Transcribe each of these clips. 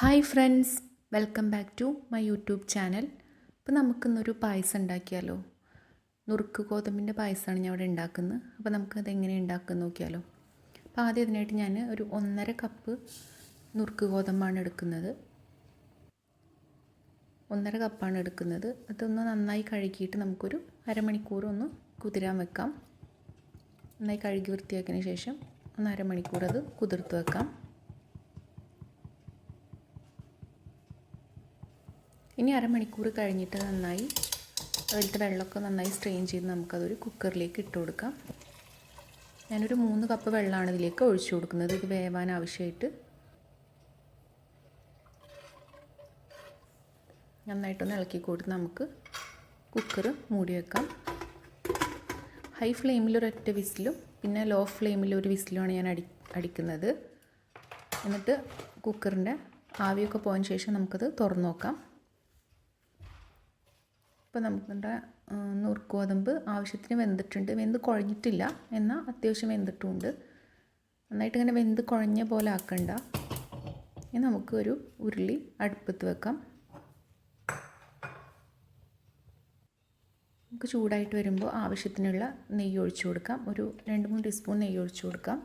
Hi friends welcome back to my YouTube channel. അപ്പോൾ നമുക്കിന്നൊരു പായസം ഉണ്ടാക്കിയാലോ? നുറുക്ക് ഗോതമ്പിന്റെ പായസമാണ് ഞാൻ ഇവിടെ ഉണ്ടാക്കുന്നത്. അപ്പോൾ നമുക്കത് എങ്ങനെ ഉണ്ടാക്കുമെന്ന് നോക്കിയാലോ? അപ്പോൾ ആദ്യം ഇതിനായിട്ട് ഞാൻ ഒരു ഒന്നര കപ്പ് നുറുക്ക് ഗോതമ്പാണ് എടുക്കുന്നത്. ഒന്നര കപ്പാണ് എടുക്കുന്നത്. അതൊന്ന് നന്നായി കഴുകിയിട്ട് നമുക്കൊരു അരമണിക്കൂർ ഒന്ന് കുതിരാൻ വെക്കാം. നന്നായി കഴുകി വൃത്തിയാക്കിയതിന് ശേഷം ഒന്ന് അരമണിക്കൂർ അത് കുതിർത്ത് വെക്കാം. ഇനി അരമണിക്കൂർ കഴിഞ്ഞിട്ട് നന്നായി അതിലത്തെ വെള്ളമൊക്കെ നന്നായി സ്ട്രെയിൻ ചെയ്ത് നമുക്കതൊരു കുക്കറിലേക്ക് ഇട്ട് കൊടുക്കാം. ഞാനൊരു മൂന്ന് കപ്പ് വെള്ളമാണ് ഇതിലേക്ക് ഒഴിച്ചു കൊടുക്കുന്നത്. ഇത് വേവാൻ ആവശ്യമായിട്ട് നന്നായിട്ടൊന്ന് ഇളക്കി കൊടുത്ത് നമുക്ക് കുക്കർ മൂടി വെക്കാം. ഹൈ ഫ്ലെയിമിൽ ഒരൊറ്റ വിസിലും പിന്നെ ലോ ഫ്ലെയിമിൽ ഒരു വിസിലുമാണ് ഞാൻ അടി അടിക്കുന്നത്. എന്നിട്ട് കുക്കറിന്റെ ആവിയൊക്കെ പോയതിന് ശേഷം നമുക്കത് തുറന്നു നോക്കാം. ഇപ്പോൾ നമ്മുടെ നുറുക്ക് ഗോതമ്പ് ആവശ്യത്തിന് വെന്തിട്ടുണ്ട്. വെന്ത് കുഴഞ്ഞിട്ടില്ല. എന്നാൽ അത്യാവശ്യം വെന്തിട്ടുമുണ്ട് നന്നായിട്ട് ഇങ്ങനെ വെന്ത് കുഴഞ്ഞ പോലെ ആക്കണ്ട. ഇനി നമുക്ക് ഒരു ഉരുളി അടുപ്പത്ത് വെക്കാം. നമുക്ക് ചൂടായിട്ട് വരുമ്പോൾ ആവശ്യത്തിനുള്ള നെയ്യ് ഒഴിച്ചു കൊടുക്കാം. ഒരു രണ്ട് മൂന്ന് ടീസ്പൂൺ നെയ്യ് ഒഴിച്ചു കൊടുക്കാം.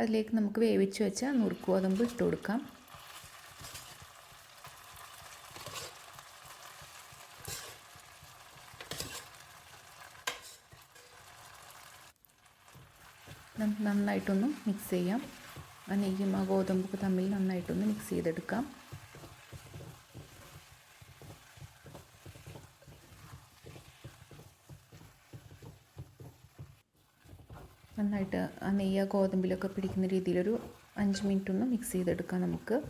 അതിലേക്ക് നമുക്ക് വേവിച്ച് വെച്ച നുറുക്ക് ഗോതമ്പ് ഇട്ട് കൊടുക്കാം. നന്നായിട്ടൊന്ന് മിക്സ് ചെയ്യാം. ആ നെയ്യും ആ ഗോതമ്പൊക്കെ തമ്മിൽ നന്നായിട്ടൊന്ന് മിക്സ് ചെയ്തെടുക്കാം. നന്നായിട്ട് ആ നെയ്യ ഗോതമ്പിലൊക്കെ പിടിക്കുന്ന രീതിയിലൊരു അഞ്ച് മിനിറ്റ് ഒന്ന് മിക്സ് ചെയ്തെടുക്കാം നമുക്ക്.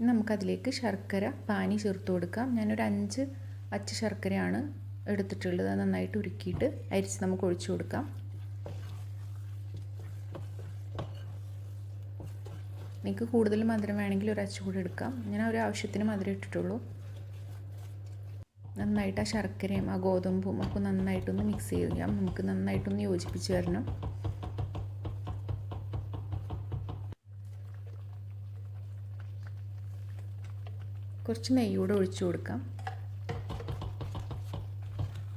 നമുക്കതിലേക്ക് ശർക്കര പാനി ചേർത്ത് കൊടുക്കാം. ഞാനൊരു അഞ്ച് അച്ച് ശർക്കരയാണ് എടുത്തിട്ടുള്ളത് അത് നന്നായിട്ട് ഉരുക്കിയിട്ട് അരിച്ച് നമുക്ക് ഒഴിച്ചു കൊടുക്കാം. നിങ്ങൾക്ക് കൂടുതൽ മധുരം വേണമെങ്കിൽ ഒരു അച്ചു കൂടി എടുക്കാം. ഞാൻ ഒരു ആവശ്യത്തിന് മധുരം ഇട്ടിട്ടുള്ളൂ. നന്നായിട്ട് ആ ശർക്കരയും ആ ഗോതമ്പും ഒക്കെ നന്നായിട്ടൊന്ന് മിക്സ് ചെയ്യാം നമുക്ക് നന്നായിട്ടൊന്ന് യോജിപ്പിച്ച് വരണം. കുറച്ച് നെയ്യൂടെ ഒഴിച്ചു കൊടുക്കാം.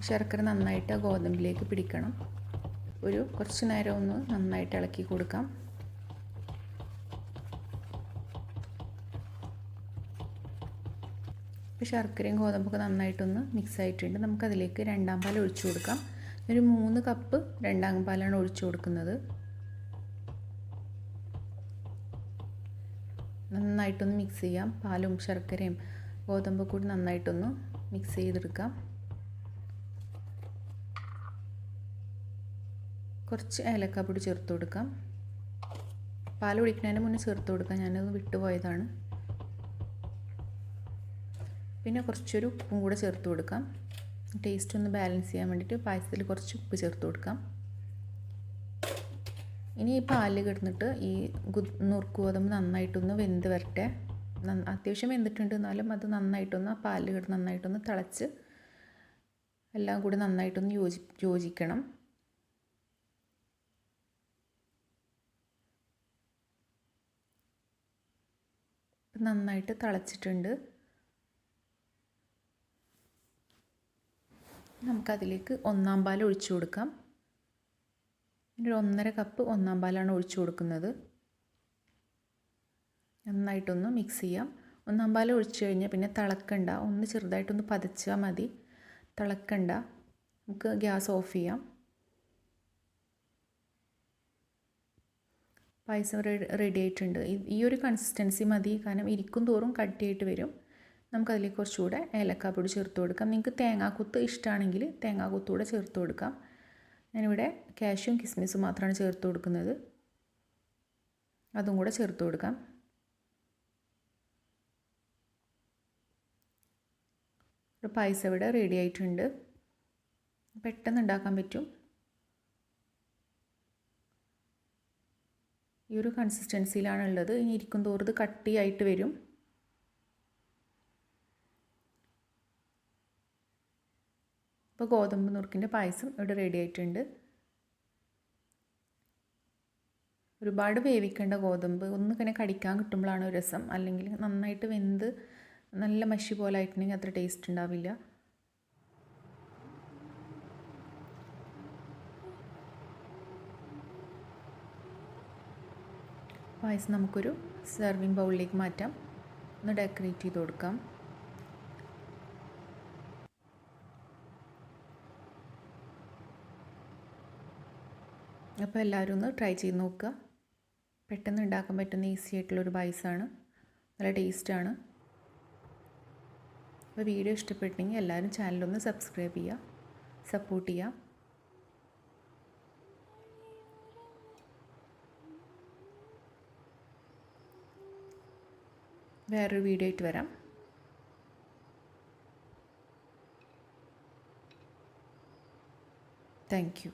ശർക്കര നന്നായിട്ട് ഗോതമ്പിലേക്ക് പിടിക്കണം. ഒരു കുറച്ച് നേരം ഒന്ന് നന്നായിട്ട് ഇളക്കി കൊടുക്കാം. ഇപ്പോൾ ശർക്കരയും ഗോതമ്പൊക്കെ നന്നായിട്ടൊന്ന് മിക്സ് ആയിട്ടുണ്ട്. നമുക്കതിലേക്ക് രണ്ടാം പാൽ ഒഴിച്ചു കൊടുക്കാം. ഒരു മൂന്ന് കപ്പ് രണ്ടാം പാലാണ് ഒഴിച്ചു കൊടുക്കുന്നത്. നന്നായിട്ടൊന്ന് മിക്സ് ചെയ്യാം. പാലും ശർക്കരയും ഗോതമ്പ് കൂടി നന്നായിട്ടൊന്ന് മിക്സ് ചെയ്തെടുക്കാം. കുറച്ച് ഏലക്കാപ്പൊടി ചേർത്ത് കൊടുക്കാം. പാൽ ഒഴിക്കുന്നതിന് മുന്നേ ചേർത്ത് കൊടുക്കാം. ഞാനത് വിട്ടുപോയതാണ് പിന്നെ കുറച്ചൊരു ഉപ്പും കൂടെ ചേർത്ത് കൊടുക്കാം. ടേസ്റ്റ് ഒന്ന് ബാലൻസ് ചെയ്യാൻ വേണ്ടിയിട്ട് പായസത്തിൽ കുറച്ച് ഉപ്പ് ചേർത്ത് കൊടുക്കാം. ഇനി ഈ പാലിൽ കിടന്നിട്ട് ഈ നുറുക്ക് ഗോതമ്പ് നന്നായിട്ടൊന്ന് വെന്ത് വരട്ടെ. അത്യാവശ്യം വെന്തിട്ടുണ്ട്. എന്നാലും അത് നന്നായിട്ടൊന്ന് ആ പാലിൽ കിടന്ന് നന്നായിട്ടൊന്ന് തിളച്ച് എല്ലാം കൂടി നന്നായിട്ടൊന്ന് യോജി യോജിക്കണം. നന്നായിട്ട് തിളച്ചിട്ടുണ്ട്. നമുക്കതിലേക്ക് ഒന്നാം പാൽ ഒഴിച്ചു കൊടുക്കാം. ഒരു ഒന്നര കപ്പ് ഒന്നാം പാലാണ് ഒഴിച്ചു കൊടുക്കുന്നത്. നന്നായിട്ടൊന്ന് മിക്സ് ചെയ്യാം. ഒന്നാം പാൽ ഒഴിച്ചു കഴിഞ്ഞാൽ പിന്നെ തിളക്കണ്ട. ഒന്ന് ചെറുതായിട്ടൊന്ന് പതച്ചാൽ മതി. തിളക്കണ്ട. നമുക്ക് ഗ്യാസ് ഓഫ് ചെയ്യാം. പായസം റെഡി ആയിട്ടുണ്ട്. ഈ ഒരു കൺസിസ്റ്റൻസി മതി. കാരണം ഇരിക്കും തോറും കട്ടിയായിട്ട് വരും. നമുക്കതിലേക്ക് കുറച്ചുകൂടെ ഏലക്കാപ്പൊടി ചേർത്ത് കൊടുക്കാം. നിങ്ങൾക്ക് തേങ്ങാക്കുത്ത് ഇഷ്ടമാണെങ്കിൽ തേങ്ങാക്കുത്തൂടെ ചേർത്ത് കൊടുക്കാം. ഞാനിവിടെ കാഷ്യും കിസ്മിസും മാത്രമാണ് ചേർത്ത് കൊടുക്കുന്നത്. അതും കൂടെ ചേർത്ത് കൊടുക്കാം. പായസം ഇവിടെ റെഡി ആയിട്ടുണ്ട്. പെട്ടെന്ന് ഉണ്ടാക്കാൻ പറ്റും. ഈ ഒരു കൺസിസ്റ്റൻസിയിലാണ് ഉള്ളത് ഇനി ഇരിക്കും തോറും ഇത് കട്ടിയായിട്ട് വരും. ഇപ്പോൾ ഗോതമ്പ് നുറുക്കിന്റെ പായസം ഇവിടെ റെഡി ആയിട്ടുണ്ട്. ഒരുപാട് വേവിക്കേണ്ട ഗോതമ്പ്. ഒന്ന് ഇങ്ങനെ കടിക്കാൻ കിട്ടുമ്പോഴാണ് രസം. അല്ലെങ്കിൽ നന്നായിട്ട് വെന്ത് നല്ല മഷി പോലെ ആയിട്ടുണ്ടെങ്കിൽ അത്ര ടേസ്റ്റ് ഉണ്ടാവില്ല. പായസം നമുക്കൊരു സെർവിങ് ബൗളിലേക്ക് മാറ്റാം. ഒന്ന് ഡെക്കറേറ്റ് ചെയ്ത് കൊടുക്കാം. അപ്പോൾ എല്ലാവരും ഒന്ന് ട്രൈ ചെയ്ത് നോക്കുക. പെട്ടെന്ന് ഉണ്ടാക്കാൻ പറ്റുന്ന ഈസി ആയിട്ടുള്ളൊരു പായസമാണ്. നല്ല ടേസ്റ്റാണ് അപ്പോൾ വീഡിയോ ഇഷ്ടപ്പെട്ടെങ്കിൽ എല്ലാവരും ചാനലൊന്ന് സബ്സ്ക്രൈബ് ചെയ്യുക. സപ്പോർട്ട് ചെയ്യുക. വേറൊരു വീഡിയോ ആയിട്ട് വരാം. Thank you